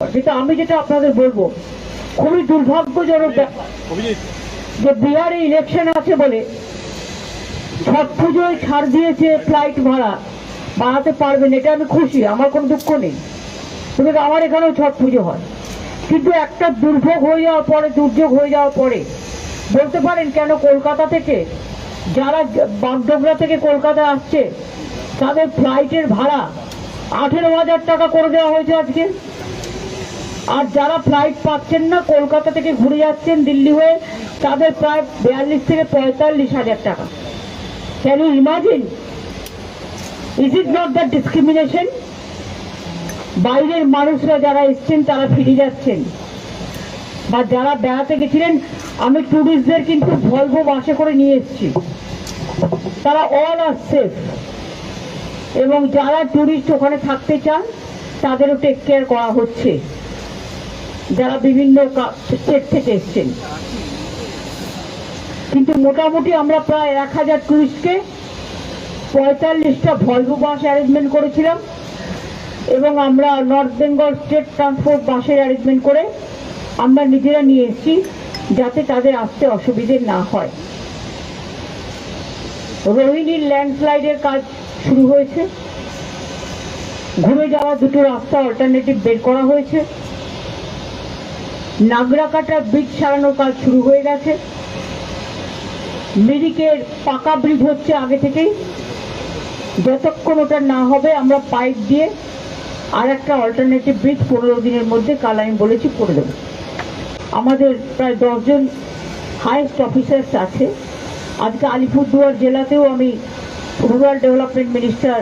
কিন্তু আমি যেটা আপনাদের বলব খুবই দুর্ভাগ্যজনক ব্যাপার। যে বিহারে ইলেকশন আছে বলে ছট পুজোয় ছাড় দিয়েছে ফ্লাইট ভাড়া বাড়াতে পারবেন এটা আমি খুশি আমার কোনো দুঃখ নেই। কিন্তু আমার এখানেও ছট পুজো হয়। কিন্তু একটা দুর্ভোগ হয়ে যাওয়ার পরে দুর্যোগ হয়ে যাওয়ার পরে বলতে পারেন কেন কলকাতা থেকে যারা বাগডোগরা থেকে কলকাতা আসছে তাদের ফ্লাইটের ভাড়া আঠেরো হাজার টাকা করে দেওয়া হয়েছে আজকে। আর যারা ফ্লাইট পাচ্ছেন না, কলকাতা থেকে ঘুরে যাচ্ছেন, দিল্লি হয়ে, তাদের প্রায় বিয়াল্লিশ থেকে পঁয়তাল্লিশ হাজার টাকা। Can you imagine is it not the discrimination বাইরের মানুষরা যারা এসছেন, তারা ফিরে যাচ্ছেন। বা যারা বেড়াতে গেছিলেন, আমি ট্যুরিস্টদের কিন্তু ভলভো বাসে করে নিয়ে এসেছি। তারা অল আর সেফ এবং যারা ট্যুরিস্ট ওখানে থাকতে চান, তাদেরও টেক কেয়ার করা হচ্ছে। যারা বিভিন্ন স্টেট থেকে এসছেন। কিন্তু মোটামুটি আমরা প্রায় এক হাজার টুরিস্টকে পঁয়তাল্লিশটা ভলভো বাস অ্যারেঞ্জমেন্ট করেছিলাম এবং আমরা নর্থ বেঙ্গল স্টেট ট্রান্সপোর্ট বাসের অ্যারেঞ্জমেন্ট করে আমরা নিজেরা নিয়ে এসেছি যাতে তাদের আসতে অসুবিধে না হয়। রোহিণীর ল্যান্ডস্লাইডের কাজ শুরু হয়েছে। ঘুরে যাওয়া দুটো রাস্তা অল্টারনেটিভ বের করা হয়েছে। নাগরাকাটা ব্রিজ সারানোর কাজ শুরু হয়ে গেছে। মিরিকের পাকা ব্রিজ হচ্ছে আগে থেকেই। যতক্ষণ ওটা না হবে, আমরা পাইপ দিয়ে আর একটা অল্টারনেটিভ ব্রিজ পনেরো দিনের মধ্যে কাল আমি বলেছি করে দেবো। আমাদের প্রায় দশজন হাইয়েস্ট অফিসার্স আছে। আজকে আলিপুরদুয়ার জেলাতেও আমি রুরাল ডেভেলপমেন্ট মিনিস্টার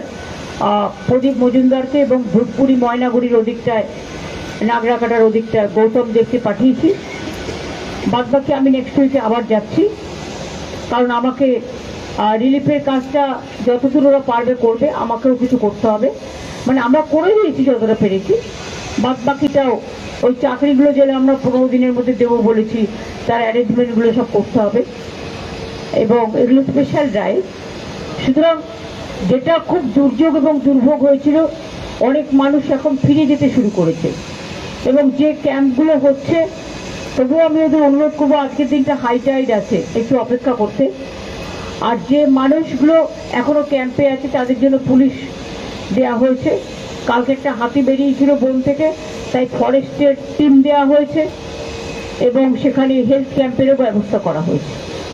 প্রদীপ মজুমদারকে এবং ধূপগুড়ি ময়নাগুড়ির ওদিকটায় নাগরাকাটার ওদিকটা গৌতম দেখতে পাঠিয়েছি। বাদ বাকি আমি নেক্সট উইকে আবার যাচ্ছি। কারণ আমাকে রিলিফের কাজটা যতদূর ওরা পারবে করবে, আমাকেও কিছু করতে হবে। মানে আমরা করে দিয়েছি যতটা পেরেছি। বাদ বাকিটাও ওই চাকরিগুলো যেটা আমরা পনেরো দিনের মধ্যে দেবো বলেছি, তার অ্যারেঞ্জমেন্টগুলো সব করতে হবে। এবং এগুলো স্পেশাল ড্রাইভ সুতরাং যেটা খুব দুর্যোগ এবং দুর্ভোগ হয়েছিল, অনেক মানুষ এখন ফিরে যেতে শুরু করেছে। এবং যে ক্যাম্পগুলো হচ্ছে, তবুও আমি ওদের অনুরোধ করব, আজকের দিনটা হাই টাইড আছে, একটু অপেক্ষা করতে। আর যে মানুষগুলো এখনও ক্যাম্পে আছে, তাদের জন্য পুলিশ দেয়া হয়েছে। কালকে একটা হাতি বেরিয়েছিল বন থেকে, তাই ফরেস্টের টিম দেওয়া হয়েছে এবং সেখানে হেলথ ক্যাম্পেরও ব্যবস্থা করা হয়েছে।